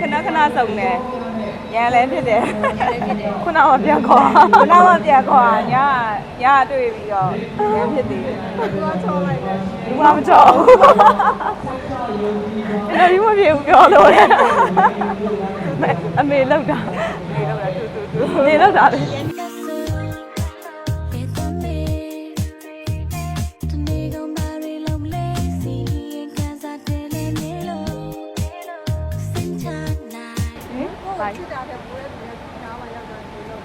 ခဏခဏစုံတယ်ရန်လည်းဖြစ်တယ်လည်းဖြစ်တယ်ခုနကပြန်ခေါ်ခုနကပြန်ခေါ်ညညတွေ့ပြီးတော့ရန်ဖြစ်သေးတယ်သူကချောလိုက်တယ်သူကမချောဘူးအဲ့ဒီမပြေဘူးပြောလို့လေအမေလောက်တာအမေလောက်တာတူတူတူအမေလောက်တာလေ night ဘာရှိတာတဲ့ပွဲတွေနားမှာရောက်တော့ဒီလို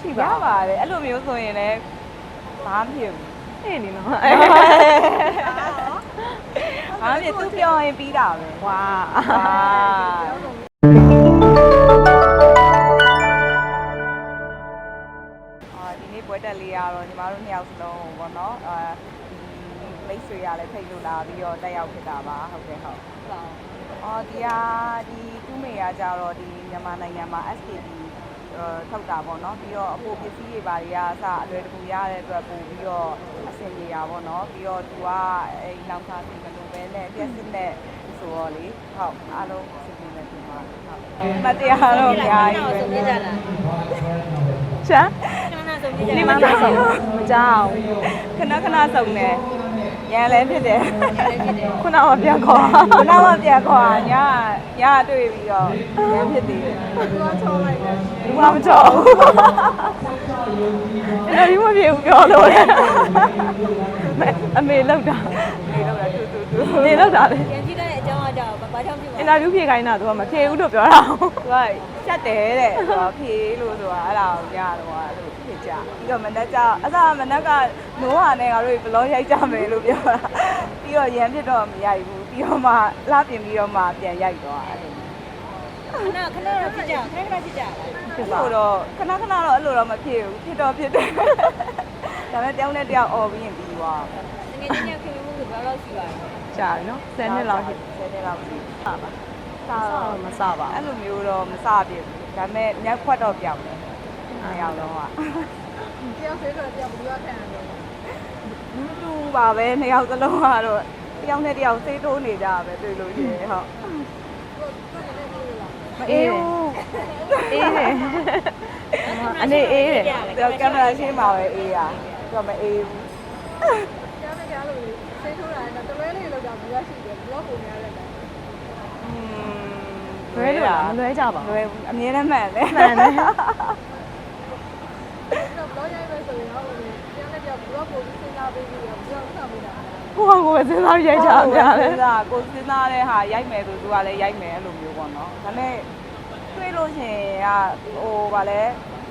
ရှိပါပါတယ်အဲ့လိုမျိုးဆိုရင်လည်းဘာမှမဖြစ်ဘူးအေးနေနော်ဘာမှမဖြစ်သူပြောရင်ပြီးတာပဲဝါအာဒီနေ့ပွဲတက်လေးရတော့ညီမတို့နှစ်ယောက်စလုံးပေါ့နော်အာဒီ မိတ်ဆွေရလည်းဖိတ်လို့လာပြီးတော့တက်ရောက်ဖြစ်တာပါဟုတ်ကဲ့ဟုတ်အော်ဒီဟာဒီသူ့မေကကြတော့ဒီမြန်မာနိုင်ငံမှာ SKP အဲထုတ်တာပေါ့နော်ပြီးတော့အဖို့ပစ္စည်းတွေဘာတွေကအစအလွယ်တကူရတဲ့အတွက်ပို့ပြီးတော့အဆင်ပြေတာပေါ့နော်ပြီးတော့သူကအဲနောက်သားစီမလို့ပဲနဲ့ပြက်စစ်နဲ့ဆိုတော့လေဟုတ်အားလုံးအဆင်ပြေတယ်ဒီမှာဟုတ်မတရားတော့အများကြီးဆုံးပဲပြကြလားချမ်းခဏဆုံးပြကြဒီမှာမဆုံးမကြောက်ခဏခဏစုံတယ် ရန်လည်းဖြစ်တယ်လည်းဖြစ်တယ်ခုနကပြန်ခေါ်ခုနကပြန်ခေါ်ညညတွေ့ပြီးတော့ရန်ဖြစ်သေးတယ်သူကချောလိုက်တယ်သူကမချောဘူးအဲ့ဒီမပြေဘူးပြောလို့လေအမေလောက်တာအမေလောက်တာတူတူတူအမေလောက်တာလေပြန်ကြည့်တဲ့အကြောင်းအကြောင်းဘာကြောင့်ဖြစ်အင်မှာတာဗျူးဖြေခိုင်းတာသူကမဖြေဘူးလို့ပြောတာသူက ချက်တယ်တဲ့သူကဖြေလို့ဆိုတာအဲ့ဒါကိုညတော့အဲ့လိုဖြေကြပြီးတော့မနက်ကျအစားမနက်ကနိုးဟာနဲ့ငါတို့ဘလောရိုက်ကြမယ်လို့ပြောတာပြီးတော့ရန်ဖြစ်တော့မရိုက်ဘူးပြီးတော့မှလှပြင်ပြီးတော့မှပြန်ရိုက်တော့အဲ့လိုခဏခဏတော့ဖြစ်ကြခဏခဏဖြစ်ကြလားဖြစ်ပါတော့ခဏခဏတော့အဲ့လိုတော့မဖြစ်ဘူးဖြစ်တော့ဖြစ်တယ်ဒါပေမဲ့တယောက်နဲ့တယောက်អော်ပြီးရင်ပြီးသွားတကယ်ချင်းခင်ဗျမှုဆိုဘယ်လောက်ရှိပါလဲကြာပြီနော်10နှစ်လောက်ရှိ10နှစ်လောက်ရှိပါပါ စားမစားပါအဲ့လိုမျိုးတော့မစားပြဘူးဒါပေမဲ့ညက်ခွက်တော့ပြောင်းတယ်နှစ်ယောက်လုံးကတယောက်သေးတော့တယောက်ဘယ်လိုခံရလဲမတူပါပဲနှစ်ယောက်သလုံးကတော့တယောက်နဲ့တယောက်စေးတိုးနေကြပဲတွေ့လို့ရှိရင်ဟုတ်ကိုကိုနေနေလို့လားမအေးဘူးအေးတယ်အနေအေးတယ်သူကင်မရာရှင်းမှာပဲအေးရသူကမအေးဘူးကြားနေကြလို့စိတ်ထိုးတာတော့တလွဲလေးလောက်တာဘယ်ရှိတယ်ဘလော့ပုံများတယ် อืมလွဲလို့လားမလွဲကြပါဘူးလွဲဘူးအမြဲတမ်းမှန်တယ်မှန်တယ်တော့ဘလော့ရိုက်ပဲဆိုရင်ဟုတ်တယ်ကြားနေကြဘလော့ပုံစဉ်းစားပေးပြီးတော့ဘလော့ဆက်ပေးတာကိုယ့်ဟာကိုယ်ပဲစဉ်းစားရိုက်ကြအောင်များတယ်စဉ်းစားကိုစဉ်းစားတဲ့ဟာရိုက်မယ်ဆိုသူကလည်းရိုက်မယ်အဲ့လိုမျိုးပေါ့နော်ဒါပေမဲ့တွေ့လို့ရှိရင်ကဟိုဗာလဲ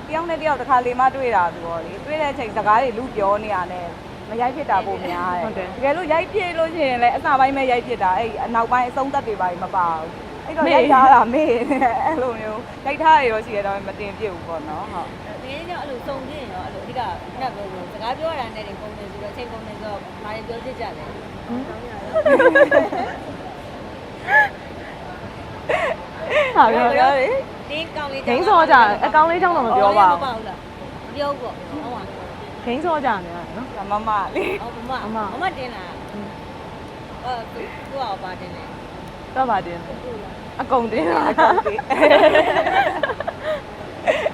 တယောက်နဲ့တယောက်တစ်ခါလေမှတွေ့တာဆိုတော့လေတွေ့တဲ့အချိန်စကားတွေလူပြောနေရတဲ့ မရိုက်ဖြစ်တာပုံများတယ်တကယ်လို့ရိုက်ဖြစ်လို့ရှိရင်လည်းအစပိုင်းပဲရိုက်ဖြစ်တာအဲ့အနောက်ပိုင်းအဆုံးသက်တွေပါမပါဘူးအဲ့တော့ရိုက်ထားတာမေ့အဲ့လိုမျိုးရိုက်ထားရရောရှိရတော့မတင်ပြဘူးပေါ့နော်ဟုတ်တကယ်ချင်းတော့အဲ့လိုစုံပြရင်ရောအဲ့လိုအဓိကခုနပြောလို့စကားပြောရတာနဲ့တွေပုံနေဆိုတော့အချိန်ပုံနေဆိုတော့ဘာတွေပြောဖြစ်ကြလဲဟာပြောပြောလေတင်းကောင်းလေးဂိမ်းစောကြအကောင်းလေးချောင်းတော့မပြောပါမဘူးပေါ့လားမပြောဘူးပေါ့ဟုတ်ပါ ဂိမ်းစောကြနေရတယ်နော်ဒါမမလေးဟုတ်မမမမတင်းလားအော်သူသူကပါတင်းတယ်တော့ပါတင်အကုန်တင်တာအကောင့်လေး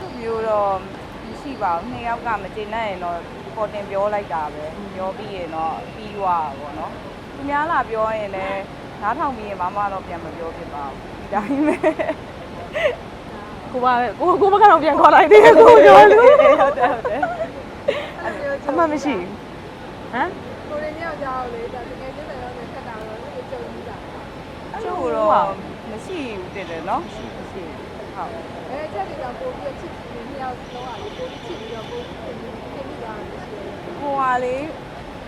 သူမျိုးတော့ရှိပါဘူးနှစ်ယောက်ကမကျေနပ်ရင်တော့ပေါ်တင်ပြောလိုက်တာပဲပြောပြီးရင်တော့ပြီးသွားတာပေါ့နော်သူများလာပြောရင်လည်းနားထောင်ပြီးရင်မမတော့ပြန်မပြောဖြစ်ပါဘူးဒီတိုင်းပဲကိုပါကိုကိုဘကတော့ပြန်ခေါ်လိုက်သေးတယ်ကိုပြောလို့ဟုတ်တယ်ဟုတ်တယ်အ မှမရှိဘူးဟမ်ကိုရင်းယောက်ျားကိုလေဒါတကယ်ကျတဲ့ရောနဲ့ဖက်တာတော့ဒီကြုံကြီးတာအဲ့လိုတော့မရှိဘူးတည်းလေနော်မရှိမရှိဟုတ်အဲချက်တွေတော့ပိုပြီးချစ်ပြီးနှစ်ယောက်လုံးဟာလေပိုပြီးချစ်ပြီးတော့ပိုပြီးခင်ပြီးတာဟိုဟာလေ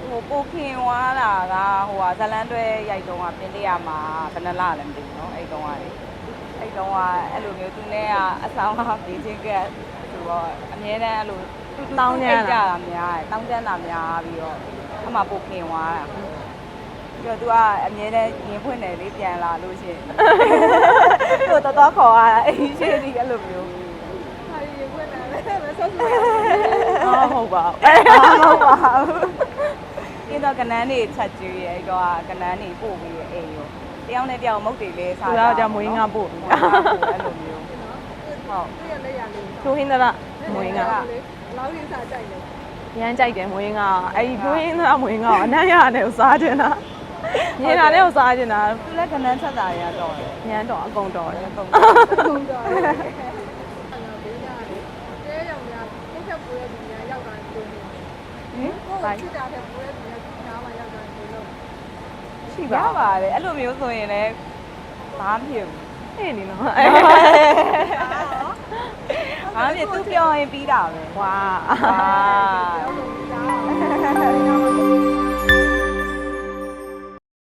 ဟိုပိုခင်ွားလာကဟိုဟာဇလန်းတွဲရိုက်တုံးကပြင်းတရမှာဘယ်နှလားလည်းမသိဘူးနော်အဲ့တုံးကလေအဲ့တုံးကအဲ့လိုမျိုးသူနဲ့ကအဆောင်ကပြေးချင်းကဆိုတော့အများတန်းအဲ့လို တူတူတောင်းကြတာများတယ်တောင်းတန်းတာများပြီးတော့အမှပိုခင်ဝါတာပြီးတော့သူကအမြဲတမ်းရင်ဖွင့်တယ်လေပြန်လာလို့ရှိရင်သူတော်တော်ခေါ်ရတာအဲ့ရှိနေအဲ့လိုမျိုးဟာဒီဝင်လာတယ်မဆော့ဆော့အော်ဟုတ်ပါဟုတ်ပါဘူး။ဒီတော့ကနန်းနေချက်ကျွေးရဲ့အဲ့တော့ကနန်းနေပို့ပြီးရဲ့အိမ်ရောတယောက်နဲ့တယောက်မုတ်တွေလေးစားသူကကြောင့်မွေးငါပို့မွေးငါပို့အဲ့လိုမျိုးဟုတ်သူ့ရဲ့လက်ရလေးထိုးဟင်းသရမွေးငါဘ လောက်ရင်းစားကြိုက်လဲရမ်းကြိုက်တယ်မွေးငါအဲ့ဒီထိုးဟင်းသရမွေးငါကိုအနမ်းရတယ်ကိုစားချင်တာမြင်တာနဲ့ကိုစားချင်တာသူလည်းကနန်းဆက်တာရတော့တယ်ညမ်းတော့အကုန်တော်တယ်ကုန်ပုံတော့အဲ့တော့ဘေးကလေတဲရောင်များကိုဖြတ်ပိုးရဲ့ဒီများရောက်တာကိုနေဟင်ကိုဘိုင်ချစ်တာတဲ့ပိုးရဲ့ဒီများနားမှာရောက်တာကိုလို့ရှိရပါပါတယ်အဲ့လိုမျိုးဆိုရင်လည်းဘာမှမဖြစ်ဘူးအဲ့ဒီနော် ဘာမှမဖြစ်သူပြောရင်ပြီးတာပဲဝါအာပြောလို့ကြား